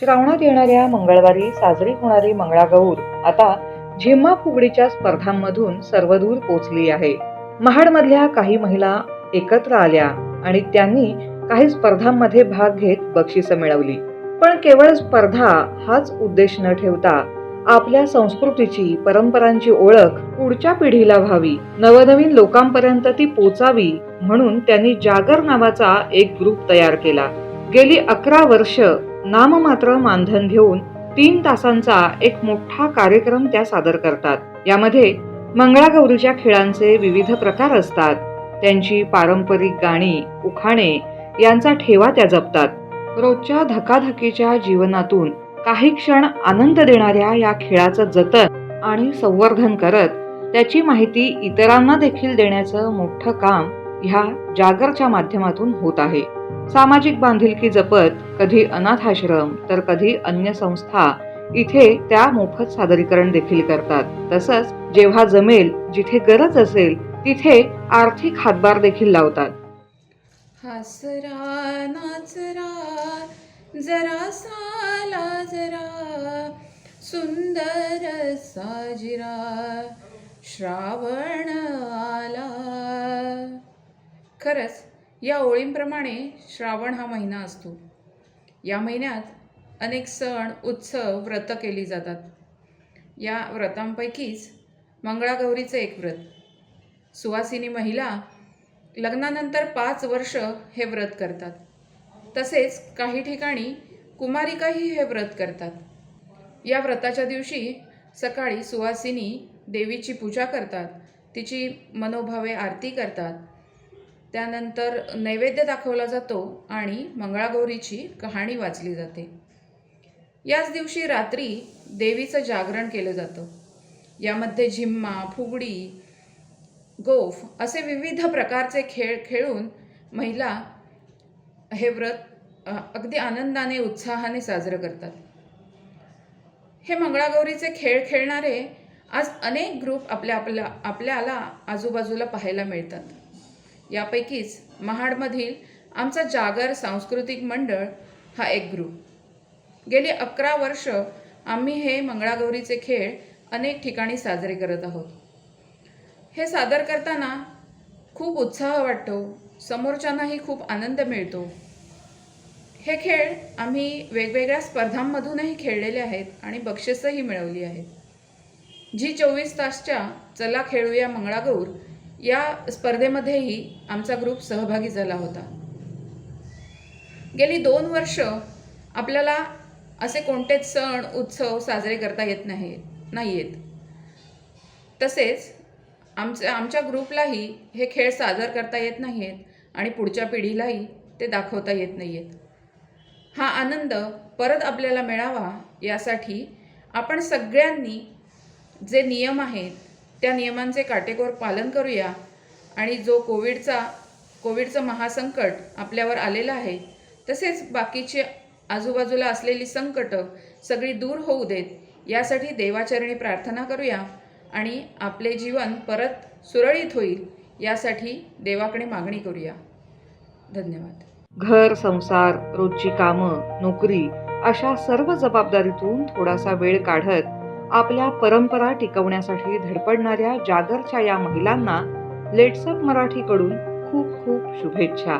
श्रावणात येणाऱ्या मंगळवारी साजरी होणारी मंगळागौर आता झिम्मा फुगडीच्या स्पर्धांमधून सर्वदूर पोचली आहे. महाडमधल्या काही महिला एकत्र आल्या आणि त्यांनी काही स्पर्धांमध्ये भाग घेत बक्षिसं मिळवली. पण केवळ स्पर्धा हाच उद्देश न ठेवता आपल्या संस्कृतीची परंपरांची ओळख पुढच्या पिढीला व्हावी. नवनवीन लोकांपर्यंत ती पोचावी म्हणून त्यांनी जागर नावाचा एक ग्रुप तयार केला. गेली अकरा वर्ष नाममात्र मानधन घेऊन तीन तासांचा एक मोठा कार्यक्रम त्या सादर करतात. यामध्ये मंगळागौरीच्या खेळांचे विविध प्रकार असतात. त्यांची पारंपरिक गाणी उखाणे यांचा ठेवा त्या जपतात. रोजच्या धकाधकीच्या जीवनातून काही क्षण आनंद देणाऱ्या या खेळाचं जतन आणि संवर्धन करत त्याची माहिती इतरांना देखील देण्याचं मोठं काम ह्या जागरच्या माध्यमातून होत आहे. सामाजिक बांधिलकी जपत कधी अनाथ आश्रम तर कधी अन्य संस्था इथे त्या मोफत सादरीकरण देखील करतात. तसंच जेव्हा जमेल जिथे गरज असेल तिथे आर्थिक हातभार देखील लावतात. हसरा नाचरा जरा साला जरा सुंदर साजिरा श्रावण आला. खरंच या ओळींप्रमाणे श्रावण हा महिना असतो. या महिन्यात अनेक सण उत्सव व्रतं केली जातात. या व्रतांपैकीच मंगळागौरीचं एक व्रत. सुवासिनी महिला लग्नानंतर पाच वर्ष हे व्रत करतात. तसेच काही ठिकाणी कुमारिकाही हे व्रत करतात. या व्रताच्या दिवशी सकाळी सुवासिनी देवीची पूजा करतात. तिची मनोभावे आरती करतात. त्यानंतर नैवेद्य दाखवला जातो आणि मंगळागौरीची कहाणी वाचली जाते. याच दिवशी रात्री देवीचं जागरण केलं जातं. यामध्ये झिम्मा फुगडी गोफ असे विविध प्रकारचे खेळ खेळून महिला हे व्रत अगदी आनंदाने उत्साहाने साजरं करतात. हे मंगळागौरीचे खेळ खेळणारे आज अनेक ग्रुप आपल्या आपल्या आपल्याला आजूबाजूला पाहायला मिळतात. यापैकीच महाडमधील आमचा जागर सांस्कृतिक मंडळ हा एक ग्रुप. गेली अकरा वर्ष आम्ही हे मंगळागौरीचे खेळ अनेक ठिकाणी साजरे करत आहोत. हे सादर करताना खूप उत्साह वाटतो. समोरच्यांनाही खूप आनंद मिळतो. हे खेळ आम्ही वेगवेगळ्या स्पर्धांमधूनही खेळलेले आहेत आणि बक्षिसंही मिळवली आहेत. जी चोवीस तासच्या चला खेळूया मंगळागौर या स्पर्धेमध्येही आमचा ग्रुप सहभागी झाला होता. गेली दोन वर्ष आपल्याला असे कोणतेच सण उत्सव साजरे करता येत नाही नाही येत तसेच आमच्या आमच्या ग्रुपलाही हे खेळ सादर करता येत नाही आहेत आणि पुढच्या पिढीलाही ते दाखवता येत नाही आहेत हा आनंद परत आपल्याला मिळावा यासाठी आपण सगळ्यांनी जे नियम आहेत त्या नियमांचे काटेकोर पालन करूया आणि जो कोविडचा कोविडचं महासंकट आपल्यावर आलेलं आहे तसेच बाकीचे आजूबाजूला असलेली संकटं सगळी दूर होऊ देत यासाठी देवाचरणी प्रार्थना करूया. आणि आपले जीवन परत सुरळीत होईल यासाठी देवाकडे मागणी करूया. धन्यवाद. घर संसार रोजची कामं नोकरी अशा सर्व जबाबदारीतून थोडासा वेळ काढत आपल्या परंपरा टिकवण्यासाठी धडपडणाऱ्या जागरच्या या महिलांना लेट्सअप मराठीकडून खूप खूप शुभेच्छा.